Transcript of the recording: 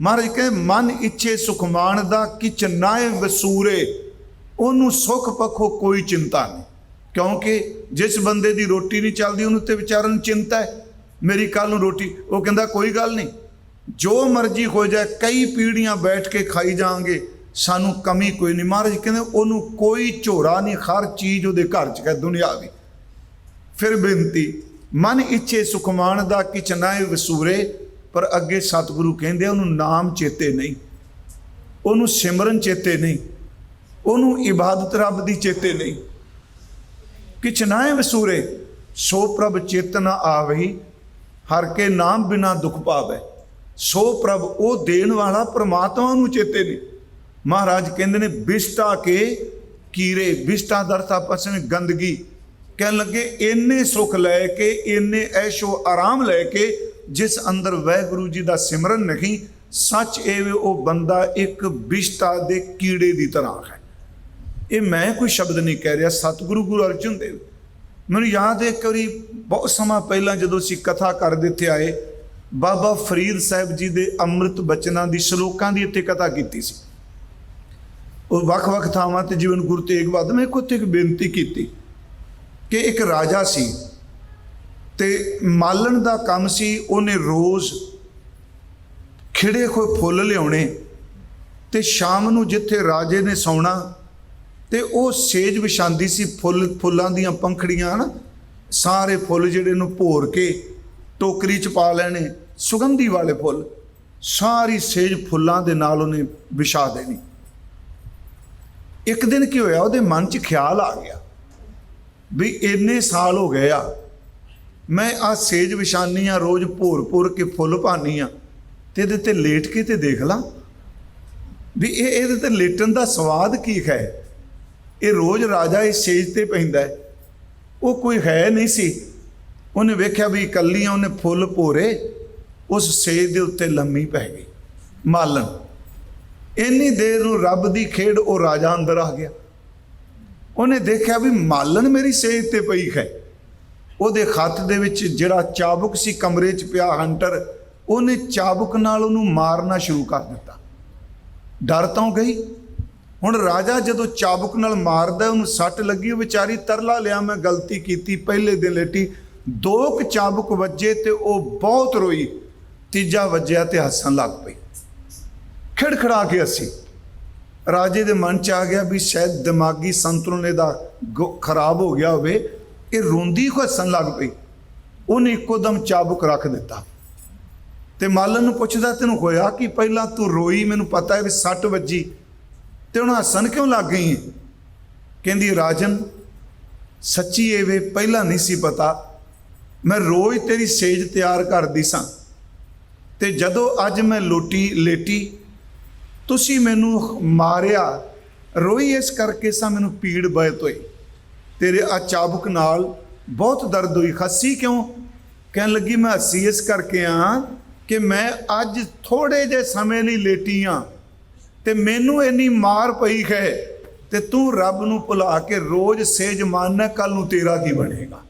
ਮਹਾਰਾਜ ਕਹਿੰਦੇ, ਮਨ ਇੱਛੇ ਸੁਖ ਮਾਣਦਾ ਕਿਚ ਨਾਏ ਵਸੂਰੇ, ਉਹਨੂੰ ਸੁਖ ਪੱਖੋਂ ਕੋਈ ਚਿੰਤਾ ਨਹੀਂ। ਕਿਉਂਕਿ ਜਿਸ ਬੰਦੇ ਦੀ ਰੋਟੀ ਨਹੀਂ ਚੱਲਦੀ, ਉਹਨੂੰ ਤੇ ਵਿਚਾਰਨ ਚਿੰਤਾ ਹੈ। ਮੇਰੀ ਕੱਲ ਨੂੰ ਰੋਟੀ, ਉਹ ਕਹਿੰਦਾ, ਕੋਈ ਗੱਲ ਨਹੀਂ। ਜੋ ਮਰਜ਼ੀ ਹੋ ਜਾਏ, ਕਈ ਪੀੜੀਆਂ ਬੈਠ ਕੇ ਖਾਈ ਜਾਾਂਗੇ ਸਾਨੂੰ ਕਮੀ ਕੋਈ ਨਹੀਂ। ਮਹਾਰਾਜ ਕਹਿੰਦੇ, ਉਹਨੂੰ ਕੋਈ ਝੋਰਾ ਨਹੀਂ, ਹਰ ਚੀਜ਼ ਉਹਦੇ ਘਰ 'ਚ ਹੈ ਦੁਨਿਆਵੀ ਫਿਰ ਬੇਨਤੀ, ਮਨ ਇੱਛੇ ਸੁਖਮਾਨ ਦਾ ਕਿਚਨਾਏ ਵਸੂਰੇ ਪਰ ਅੱਗੇ ਸਤਿਗੁਰੂ ਕਹਿੰਦੇ ਉਹਨੂੰ ਨਾਮ ਚੇਤੇ ਨਹੀਂ। ਉਹਨੂੰ ਸਿਮਰਨ ਚੇਤੇ ਨਹੀਂ। ਉਹਨੂੰ ਇਬਾਦਤ ਰੱਬ ਦੀ ਚੇਤੇ ਨਹੀਂ। ਕਿਛ ਨਾਏ ਵਸੂਰੇ ਸੋ ਪ੍ਰਭ ਚੇਤਨ ਆਵਈ ਹਰ ਕੇ ਨਾਮ ਬਿਨਾ ਦੁਖ ਪਾਵੇ। ਸੋ ਪ੍ਰਭ ਉਹ ਦੇਣ ਵਾਲਾ ਪ੍ਰਮਾਤਮਾ ਨੂੰ ਚੇਤੇ ਨਹੀਂ। ਮਹਾਰਾਜ ਕਹਿੰਦੇ ਨੇ ਬਿਸ਼ਟਾ ਕੇ ਕੀਰੇ ਬਿਸ਼ਟਾ ਦਰਤਾ ਪਸਨ ਗੰਦਗੀ। ਕਹਿਣ ਲੱਗੇ, ਇੰਨੇ ਸੁਖ ਲੈ ਕੇ, ਇੰਨੇ ਐਸ਼ੋ ਆਰਾਮ ਲੈ ਕੇ ਜਿਸ ਅੰਦਰ ਵਾਹਿਗੁਰੂ ਜੀ ਦਾ ਸਿਮਰਨ ਨਹੀਂ, ਸੱਚ ਇਹ ਵੇ ਉਹ ਬੰਦਾ ਇੱਕ ਬਿਸ਼ਟਾ ਦੇ ਕੀੜੇ ਦੀ ਤਰ੍ਹਾਂ ਹੈ। ਇਹ ਮੈਂ ਕੋਈ ਸ਼ਬਦ ਨਹੀਂ ਕਹਿ ਰਿਹਾ, ਸਤਿਗੁਰੂ ਗੁਰੂ ਅਰਜਨ ਦੇਵ। ਮੈਨੂੰ ਯਾਦ ਹੈ ਇੱਕ ਵਾਰੀ ਬਹੁਤ ਸਮਾਂ ਪਹਿਲਾਂ ਜਦੋਂ ਅਸੀਂ ਕਥਾ ਕਰਦੇ ਇੱਥੇ ਆਏ, ਬਾਬਾ ਫਰੀਦ ਸਾਹਿਬ ਜੀ ਦੇ ਅੰਮ੍ਰਿਤ ਬਚਨਾਂ ਦੀ, ਸ਼ਲੋਕਾਂ ਦੀ ਇੱਥੇ ਕਥਾ ਕੀਤੀ ਸੀ। ਉਹ ਵੱਖ-ਵੱਖ ਥਾਵਾਂ ਤੇ ਜੀਵਨ ਗੁਰੂ ਤੇਗ ਬਹਾਦਰ, ਮੈਂ ਕੋਤੇ ਇੱਕ ਬੇਨਤੀ ਕੀਤੀ ਕਿ ਇੱਕ ਰਾਜਾ ਸੀ ਤੇ ਮਾਲਣ ਦਾ ਕੰਮ ਸੀ, ਉਹਨੇ ਰੋਜ਼ ਖਿੜੇ ਹੋਏ ਫੁੱਲ ਲਿਆਉਣੇ ਤੇ ਸ਼ਾਮ ਨੂੰ ਜਿੱਥੇ ਰਾਜੇ ਨੇ ਸੌਣਾ ਤੇ ਉਹ ਸੇਜ ਵਿਛਾਂਦੀ ਸੀ ਫੁੱਲ, ਫੁੱਲਾਂ ਦੀਆਂ ਪੰਖੜੀਆਂ, ਹਨ? ਸਾਰੇ ਫੁੱਲ ਜਿਹੜੇ ਨੂੰ ਭੋਰ ਕੇ ਟੋਕਰੀ ਚ ਪਾ ਲੈਣੇ, ਸੁਗੰਧੀ ਵਾਲੇ ਫੁੱਲ, ਸਾਰੀ ਸੇਜ ਫੁੱਲਾਂ ਦੇ ਨਾਲ ਉਹਨੇ ਵਿਛਾ ਦੇਣੀ। ਇੱਕ ਦਿਨ ਕੀ ਹੋਇਆ, ਉਹਦੇ ਮਨ 'ਚ ਖਿਆਲ ਆ ਗਿਆ ਵੀ ਇੰਨੇ ਸਾਲ ਹੋ ਗਏ ਆ ਮੈਂ ਆ ਸੇਜ ਵਿਛਾਨੀ ਆ, ਰੋਜ਼ ਭੋਰ ਭੋਰ ਕੇ ਫੁੱਲ ਪਾਨੀ ਆ। ਤੇ ਇਹਦੇ ਤੇ ਲੇਟ ਕੇ ਤੇ ਦੇਖ ਲਾਂ। ਵੀ ਇਹ ਇਹਦੇ ਤੇ ਲੇਟਣ ਦਾ ਸਵਾਦ ਕੀ ਹੈ? ਇਹ ਰੋਜ਼ ਰਾਜਾ ਇਸ ਸੇਜ ਤੇ ਪੈਂਦਾ ਹੈ। ਉਹ ਕੋਈ ਹੈ ਨਹੀਂ ਸੀ। ਉਹਨੇ ਵੇਖਿਆ ਵੀ ਇਕੱਲੀਆਂ ਉਹਨੇ ਫੁੱਲ ਭੋਰੇ, ਉਸ ਸੇਜ ਦੇ ਉੱਤੇ ਲੰਮੀ ਪੈ ਗਈ। ਮਾਲਣ, ਇੰਨੀ ਦੇਰ ਨੂੰ ਰੱਬ ਦੀ ਖੇਡ ਉਹ ਰਾਜਾ ਅੰਦਰ ਆ ਗਿਆ। ਉਹਨੇ ਦੇਖਿਆ ਵੀ ਮਾਲਣ ਮੇਰੀ ਸੇਜ ਤੇ ਪਈ ਹੈ। ਉਹਦੇ ਹੱਥ ਦੇ ਵਿੱਚ ਜਿਹੜਾ ਚਾਬੁਕ ਸੀ ਕਮਰੇ 'ਚ ਪਿਆ ਹੰਟਰ, ਉਹਨੇ ਚਾਬੁਕ ਨਾਲ ਉਹਨੂੰ ਮਾਰਨਾ ਸ਼ੁਰੂ ਕਰ ਦਿੱਤਾ। ਡਰ ਤਾਂ ਗਈ। ਹੁਣ ਰਾਜਾ ਜਦੋਂ ਚਾਬੁਕ ਨਾਲ ਮਾਰਦਾ, ਉਹਨੂੰ ਸੱਟ ਲੱਗੀ, ਉਹ ਵਿਚਾਰੀ ਤਰਲਾ ਲਿਆ, ਮੈਂ ਗਲਤੀ ਕੀਤੀ, ਪਹਿਲੇ ਦਿਨ ਲੇਟੀ। ਦੋ ਕੁ ਚਾਬੁਕ ਵੱਜੇ ਤੇ ਉਹ ਬਹੁਤ ਰੋਈ। ਤੀਜਾ ਵੱਜਿਆ ਤੇ ਹੱਸਣ ਲੱਗ ਪਈ। ਖਿੜਖੜਾ ਕੇ ਹੱਸੀ। ਰਾਜੇ ਦੇ ਮਨ ਚ ਆ ਗਿਆ ਵੀ ਸ਼ਾਇਦ ਦਿਮਾਗੀ ਸੰਤੁਲਨ ਇਹਦਾ ਗੁ- ਖਰਾਬ ਹੋ ਗਿਆ ਹੋਵੇ। ਇਹ ਰੋਂਦੀ ਕੋ ਹੱਸਣ ਲੱਗ ਪਈ। ਉਹਨੇ ਇੱਕੋ ਦਮ ਚਾਬੁਕ ਰੱਖ ਦਿੱਤਾ। ਤੇ ਮਾਲਨ ਨੂੰ ਪੁੱਛਦਾ, ਤੈਨੂੰ ਹੋਇਆ ਕਿ? ਪਹਿਲਾਂ ਤੂੰ ਰੋਈ, ਮੈਨੂੰ ਪਤਾ ਹੈ ਵੀ ਸੱਟ ਵੱਜੀ। ਤੇ ਹੁਣ ਹੱਸਣ ਕਿਉਂ ਲੱਗ ਗਈ ਹੈ ਕਹਿੰਦੀ, ਰਾਜਨ, ਸੱਚੀ ਇਹ ਵੇ ਪਹਿਲਾਂ ਨਹੀਂ ਸੀ ਪਤਾ। ਮੈਂ ਰੋਜ਼ ਤੇਰੀ ਸੇਜ ਤਿਆਰ ਕਰਦੀ ਸਾਂ। ਤੇ ਜਦੋਂ ਅੱਜ ਮੈਂ ਲੋਟੀ, ਲੇਟੀ, ਤੁਸੀਂ ਮੈਨੂੰ ਮਾਰਿਆ, ਰੋਈ ਇਸ ਕਰਕੇ ਸਾਂ ਮੈਨੂੰ ਪੀੜ ਬਹੁਤ ਹੋਈ। ਤੇਰੇ ਆ ਚਾਬੁਕ ਨਾਲ ਬਹੁਤ ਦਰਦ ਹੋਈ, ਖੱਸੀ ਕਿਉਂ? ਕਹਿਣ ਲੱਗੀ, ਮੈਂ ਹੱਸੀ ਇਸ ਕਰਕੇ ਆ ਕਿ ਮੈਂ ਅੱਜ ਥੋੜੇ ਜੇ ਸਮੇਂ ਲਈ ਲੇਟੀ ਆ ਤੇ ਮੈਨੂੰ ਇੰਨੀ ਮਾਰ ਪਈ ਹੈ ਤੇ ਤੂੰ ਰੱਬ ਨੂੰ ਭੁਲਾ ਕੇ ਰੋਜ਼ ਸੇਜ ਮੰਨਣਾ ਕੱਲ ਨੂੰ ਤੇਰਾ ਕੀ ਬਣੇਗਾ?